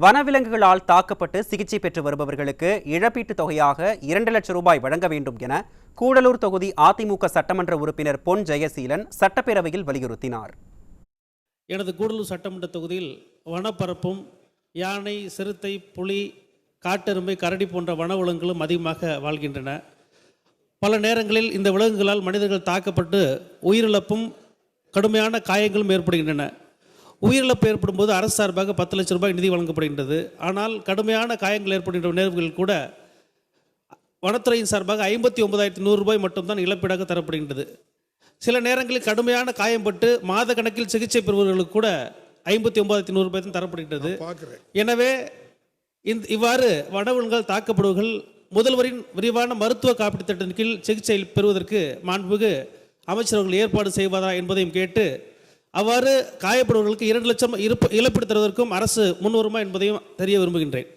வனவிலங்குகளால் தாக்கப்பட்டு சிகிச்சை பெற்று வருபவர்களுக்கு இழப்பீட்டுத் தொகையாக இரண்டு லட்சம் ரூபாய் வழங்க வேண்டும் என கூடலூர் தொகுதி அதிமுக சட்டமன்ற உறுப்பினர் பொன் ஜெயசீலன் சட்டப்பேரவையில் வலியுறுத்தினார். எனது கூடலூர் சட்டமன்ற தொகுதியில் வனப்பரப்பும் யானை சிறுத்தை புலி காட்டெருமை கரடி போன்ற வனவிலங்குகளும் அதிகமாக வாழ்கின்றன. பல நேரங்களில் இந்த விலங்குகளால் மனிதர்கள் தாக்கப்பட்டு உயிரிழப்பும் கடுமையான காயங்களும் ஏற்படுகின்றன. உயிரிழப்பு ஏற்படும் போது அரசு சார்பாக பத்து லட்சம் ரூபாய் நிதி வழங்கப்படுகின்றது. ஆனால் கடுமையான காயங்கள் ஏற்படுகின்ற நேர்வுகளில் கூட வனத்துறையின் சார்பாக ஐம்பத்தி ஒன்பதாயிரத்தி நூறு ரூபாய் மட்டும்தான் இழப்பீடாக தரப்படுகின்றது. சில நேரங்களில் கடுமையான காயம்பட்டு மாத கணக்கில் சிகிச்சை பெறுபவர்களுக்கு கூட ஐம்பத்தி ஒன்பதாயிரத்தி நூறு ரூபாய் தான் தரப்படுகின்றது. எனவே இந்த இவ்வாறு வனவிலங்குகள் தாக்கப்படுவர்கள் முதல்வரின் விரிவான மருத்துவ காப்பீட்டுத் திட்டத்தின் கீழ் சிகிச்சை பெறுவதற்கு மாண்புமிகு அமைச்சர்கள் ஏற்பாடு செய்வதா என்பதையும் கேட்டு அவ்வாறு காயப்படுபவர்களுக்கு இரண்டு லட்சம் இருப்பு இழப்பீடு தருவதற்கும் அரசு முன்வருமா என்பதையும் தெரிய விரும்புகின்றேன்